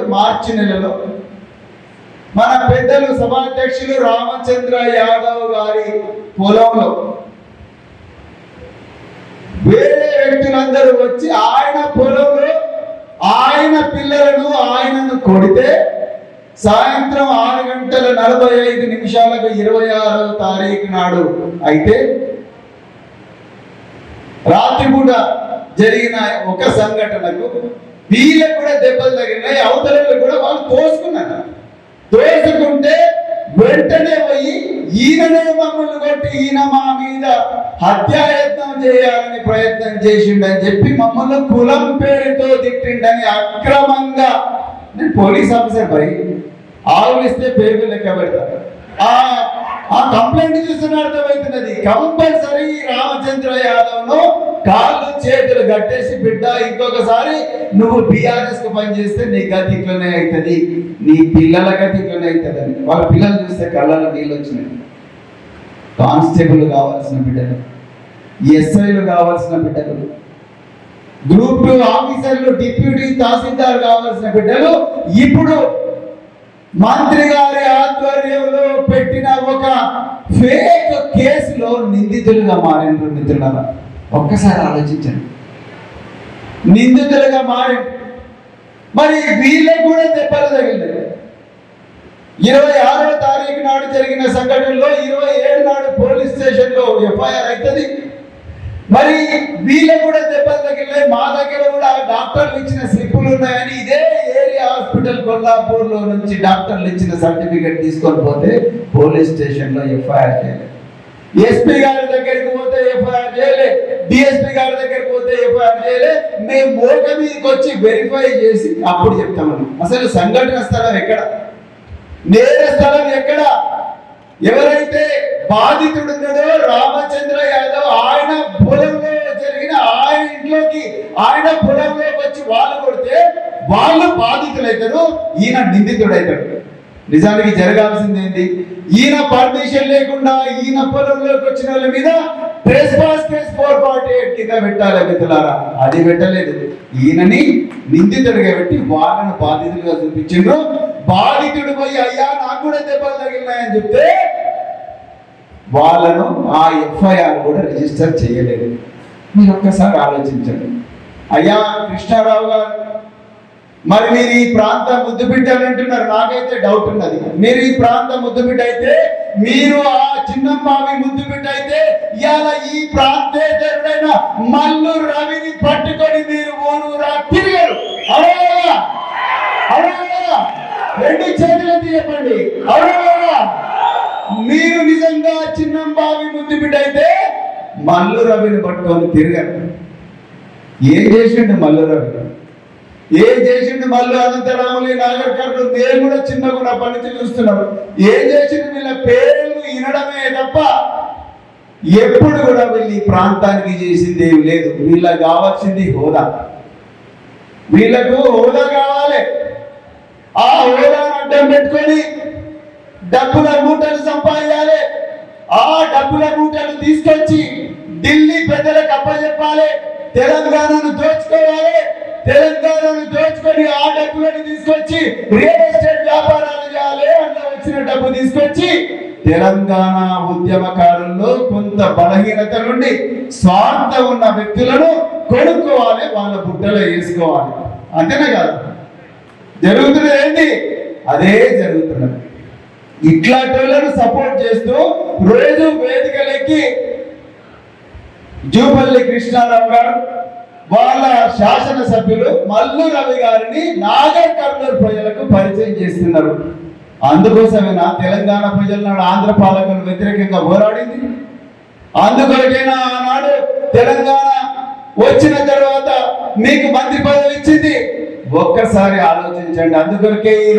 నాడు మార్చి నెలలో. మన పెద్దలు సభాధ్యక్షులు రామచంద్ర యాదవ్ గారి పొలంలో. వేరే వ్యక్తులందరూ వచ్చి ఆయన పొలంలో ఆయన పిల్లలను ఆయనను కొడితే సాయంత్రం ఆరు గంటల నలభై ఐదు నిమిషాలకు ఇరవై ఆరో తారీఖు నాడు అయితే రాత్రిపూట జరిగిన ఒక సంఘటనకు వీళ్ళకు కూడా దెబ్బలు తగిలినాయి అవతలకు కూడా వాళ్ళు తోసుకున్నారు. తోసుకుంటే వెంటనే పోయి ఈయననే మమ్మల్ని కొట్టి ఈయన మా మీద హత్యాయత్నం చేయాలని ప్రయత్నం చేసిండని చెప్పి మమ్మల్ని కులం పేరుతో తిట్టిండని అక్రమంగా నేను పోలీస్ ఆఫీసర్ పై ఆవులిస్తే పేరు లెక్క పెడతారు. ఆ ఆ కంప్లైంట్ చూస్తున్న అర్థమవుతున్నది కంపల్సరీ రామచంద్ర యాదవ్ను కాళ్ళు చేతులు కట్టేసి బిడ్డ ఇంకొకసారి నువ్వు బీఆర్ఎస్కు పని చేస్తే నీ గతి ఇట్లనే అవుతుంది నీ పిల్లల గతి ఇట్లనే అవుతుంది అని వాళ్ళ పిల్లలు చూస్తే కళ్ళలో నీళ్ళు వచ్చినాయి. కానిస్టేబుల్ కావాల్సిన బిడ్డలు ఎస్ఐలు కావాల్సిన బిడ్డలు గ్రూప్ టూ ఆఫీసర్లు డిప్యూటీ తహసీల్దార్ కావాల్సిన బిడ్డలు ఇప్పుడు మంత్రి గారి ఆధ్వర్యంలో పెట్టిన ఒక ఫేక్ కేసులో నిందితులుగా మారిండ్రు మిత్రులారా ఒక్కసారి ఆలోచించండి. నిందితులుగా మారి మరి వీళ్ళకి కూడా దెబ్బలు తగిలినాయి. ఇరవై ఆరో తారీఖు నాడు జరిగిన సంఘటనలో ఇరవై ఏడు నాడు పోలీస్ స్టేషన్లో ఎఫ్ఐఆర్ అవుతుంది మరి వీళ్ళకు కూడా దెబ్బలు తగిలినాయి. మా దగ్గర కూడా డాక్టర్లు ఇచ్చిన స్లిప్పులు ఉన్నాయని ఇదే హాస్పిటల్ కొల్లాపూర్లో నుంచి డాక్టర్లు ఇచ్చిన సర్టిఫికెట్ తీసుకొని పోతే పోలీస్ స్టేషన్లో ఎఫ్ఐఆర్ చేయలేదు ఎస్పీ గారి దగ్గరికి పోతే ఎఫ్ఐఆర్ చేయలే. డిఎస్పీ గారి దగ్గరికి పోతే ఎఫ్ఐఆర్ చేయలే. మేము మోక మీదకి వచ్చి వెరిఫై చేసి అప్పుడు చెప్తామని. అసలు సంఘటన స్థలం ఎక్కడ? నేర స్థలం ఎక్కడ? ఎవరైతే బాధితుడు ఉన్నాడో రామచంద్ర యాదవ్ ఆయన పొలంలో జరిగిన ఆయన ఇంట్లోకి ఆయన పొలంలోకి వచ్చి వాళ్ళు కొడితే వాళ్ళు బాధితులైతారు ఈయన నిందితుడైతాడు. నిజానికి జరగాల్సింది ఏంటి ఈయన పర్మిషన్ లేకుండా ఈయన పొలంలోకి వచ్చిన వాళ్ళ మీద trespass case four forty eight కింద పెట్టాలి మిత్రులారా. అది పెట్టలేదు. ఈయనని నిందితుడిగా పెట్టి వాళ్ళను బాధితులుగా చూపించిండ్రు. బాధితుడు పోయి అయ్యా నాకు కూడా దెబ్బలు తగిలినాయని చెప్తే వాళ్ళను ఆ ఎఫ్ఐఆర్ కూడా రిజిస్టర్ చేయలేదు. మీరు ఒక్కసారి ఆలోచించండి. అయ్యా కృష్ణారావు గారు మరి మీరు ఈ ప్రాంత ముద్దుబిడ్డ అని అంటున్నారు. నాకైతే డౌట్ ఉన్నది. మీరు ఈ ప్రాంత ముద్దుబిడ్డ అయితే మీరు ఆ చిన్నమ్మావి ముద్దుబిడ్డ అయితే ఇవాళ ఈ ప్రాంతేతరుడైన మల్లు రవిని పట్టుకొని మీరు ఊరూరా తిరిగారు. అవునా అవునా రెండు చేతులు ఎత్తి చెప్పండి. అవునా మీరు నిజంగా చిన్నంబావి ముద్దుబిడ్డ అయితే మల్లు రవిని పట్టుకొని తిరిగారు. ఏం చేసిండు మల్లు రవి? ఏం చేసిండు మళ్ళీ అనంతరాములు నాగర్ కర్ణులు నేను కూడా చిన్న కూడా పని చూస్తున్నారు ఏం చేసిండు వీళ్ళ పేర్లు వినడమే తప్ప ఎప్పుడు కూడా వీళ్ళు ఈ ప్రాంతానికి చేసింది ఏం లేదు. వీళ్ళకి కావాల్సింది హోదా. వీళ్ళకు హోదా కావాలి. ఆ హోదాను అడ్డం పెట్టుకొని డబ్బుల మూటలు సంపాదించాలి. ఆ డబ్బుల మూటలు తీసుకొచ్చి ఢిల్లీ పెద్దలకు అప్పచెప్పాలి. తెలంగాణను దోచుకోవాలి. తెలంగాణ రియల్ ఎస్టేట్ వ్యాపారాలు చేయాలి అన్న వచ్చిన డబ్బు తీసుకొచ్చి తెలంగాణ ఉద్యమకారుల్లో కొంత బలహీనత నుండి స్వార్థం ఉన్న వ్యక్తులను కొనుక్కోవాలి వాళ్ళ బుట్టలో వేసుకోవాలి. అంతేనే కాదు? జరుగుతున్నది ఏంటి అదే జరుగుతున్నది. ఇట్లాంటి సపోర్ట్ చేస్తూ రోజు వేదికలెక్కి జూపల్లి కృష్ణారావు గారు వాళ్ళ శాసనసభ్యులు మల్లు రవి గారిని నాగర్ కర్నూలు ప్రజలకు పరిచయం చేస్తున్నారు. అందుకోసమేనా తెలంగాణ ప్రజలు నాడు ఆంధ్ర పాలకులు వ్యతిరేకంగా పోరాడింది? అందుకొరకైనా ఆనాడు తెలంగాణ వచ్చిన తర్వాత మీకు మంత్రి పదవి ఇచ్చింది? ఒక్కసారి ఆలోచించండి. అందుకొరకే